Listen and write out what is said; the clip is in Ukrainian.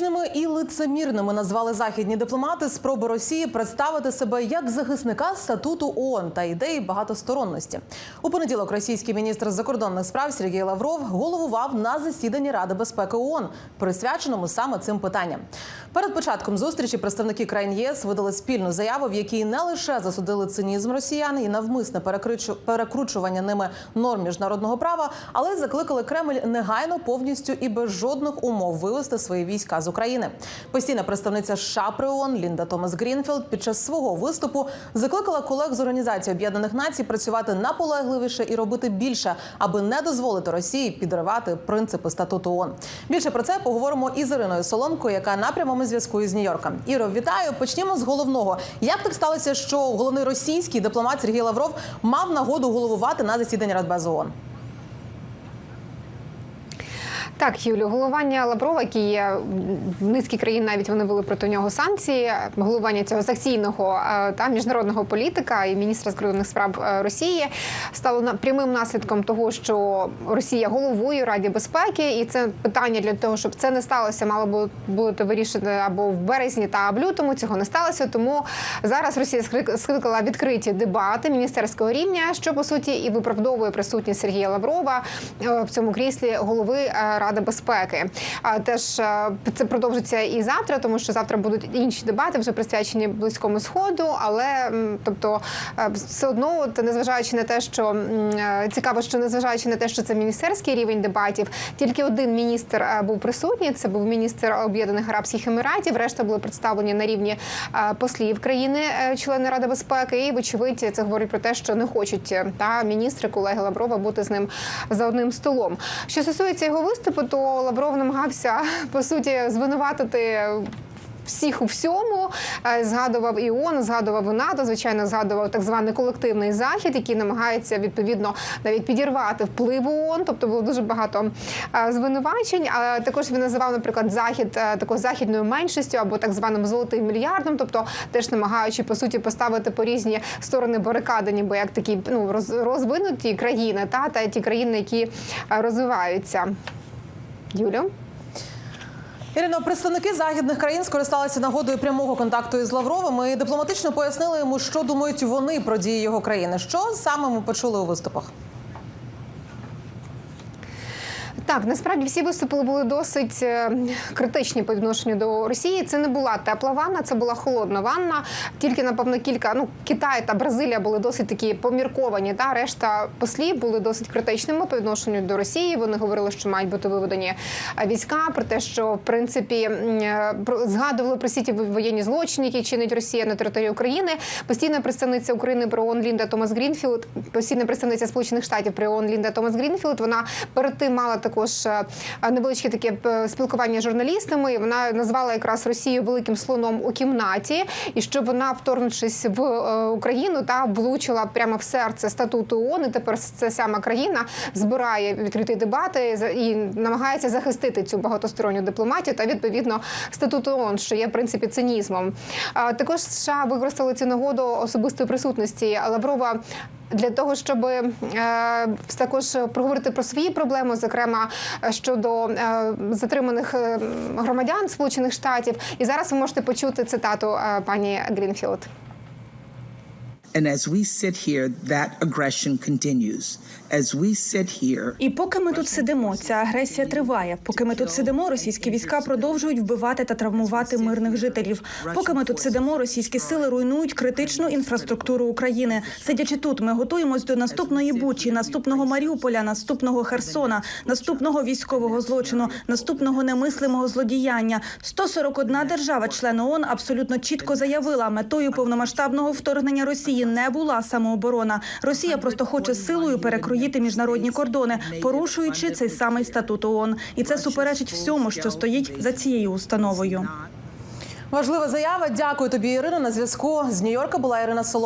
Ними і лицемірними назвали західні дипломати спроби Росії представити себе як захисника статуту ООН та ідеї багатосторонності. У понеділок російський міністр закордонних справ Сергій Лавров головував на засіданні Ради безпеки ООН, присвяченому саме цим питанням. Перед початком зустрічі представники країн ЄС видали спільну заяву, в якій не лише засудили цинізм росіян і навмисне перекручування ними норм міжнародного права, але й закликали Кремль негайно повністю і без жодних умов вивести свої війська з України. Постійна представниця США при ООН Лінда Томас Грінфілд під час свого виступу закликала колег з Організації Об'єднаних Націй працювати наполегливіше і робити більше, аби не дозволити Росії підривати принципи статуту ООН. Більше про це поговоримо із Іриною Соломкою, яка на прямому зв'язку із Нью-Йорка. Іро, вітаю. Почнімо з головного. Як так сталося, що головний російський дипломат Сергій Лавров мав нагоду головувати на засіданні Радбезу ООН? Так, Юлю, головування Лаврова, який є в низці країн, навіть вони вели проти нього санкції. Головування цього санкційного е, та міжнародного політика і міністра закордонних справ е, Росії стало прямим наслідком того, що Росія головує у Раді безпеки, і це питання для того, щоб це не сталося, мало бу- бути вирішено або в березні та в лютому. Цього не сталося. Тому зараз Росія склик- скликала відкриті дебати міністерського рівня, що по суті і виправдовує присутність Сергія Лаврова е, в цьому кріслі голови Ради безпеки. Теж е, це продовжиться і завтра, тому що завтра будуть інші дебати, вже присвячені близькому сходу. Але тобто, е, все одно, незважаючи на те, що е, цікаво, що незважаючи на те, що це міністерський рівень дебатів, тільки один міністр був присутній. Це був міністр Об'єднаних Арабських Еміратів. Решта були представлені на рівні послів країни, члени Ради безпеки. І вочевидь, це говорить про те, що не хочуть та міністри колеги Лаврова бути з ним за одним столом. Що стосується його виступу, то Лавров намагався по суті звинуватити. Всіх у всьому Е, згадував і ООН, згадував і НАТО, звичайно, згадував так званий колективний захід, який намагається відповідно навіть підірвати вплив ООН. Тобто було дуже багато е, звинувачень. А також він називав, наприклад, захід е, такою західною меншістю або так званим золотим мільярдом, тобто теж намагаючи по суті поставити по різні сторони барикади, ніби як такі ну роз- розвинуті країни, та та ті країни, які розвиваються. Юлю. Ірино, представники західних країн скористалися нагодою прямого контакту із Лавровим і дипломатично пояснили йому, що думають вони про дії його країни. Що саме ми почули у виступах? Так, насправді всі виступи були досить е, критичні по відношенню до Росії. Це не була тепла ванна, це була холодна ванна. Тільки напевно кілька ну Китай та Бразилія були досить такі помірковані. Та решта послів були досить критичними по відношенню до Росії. Вони говорили, що мають бути виведені е, війська, про те, що в принципі е, про- згадували про всі ті воєнні злочини, які чинить Росія на території України. Постійна представниця України при ООН Лінда Томас Грінфілд, постійна представниця Сполучених Штатів при ООН Лінда Томас Грінфілд. Вона перед тим мала також е, невеличке таке е, спілкування з журналістами. І Вона назвала якраз Росію великим слоном у кімнаті, і що вона, вторгнувшись в е, Україну, та влучила прямо в серце статуту ООН. І тепер ця сама країна збирає відкриті дебати і намагається захистити цю багатосторонню дипломатію та відповідно статуту ООН, що є в принципі цинізмом. Також США використали цю нагоду особистої присутності Лаврова. Для того щоб е, також проговорити про свої проблеми, зокрема е, щодо е, затриманих громадян Сполучених Штатів, і зараз ви можете почути цитату пані Грінфілд. And as we sit here, that aggression continues. As we sit here, І поки ми тут сидимо, ця агресія триває. Поки ми тут сидимо, російські війська продовжують вбивати та травмувати мирних жителів. Поки ми тут сидимо, російські сили руйнують критичну інфраструктуру України. Сидячи тут, ми готуємось до наступної бучі, наступного Маріуполя, наступного Херсона, наступного військового злочину, наступного немислимого злодіяння. 141 держава-член ООН абсолютно чітко заявила, метою повномасштабного вторгнення Не була самооборона. Росія просто хоче силою перекроїти міжнародні кордони, порушуючи цей самий статут ООН. І це суперечить всьому, що стоїть за цією установою. Важлива заява. Дякую тобі, Ірина. На зв'язку з Нью-Йорка була Ірина Солом.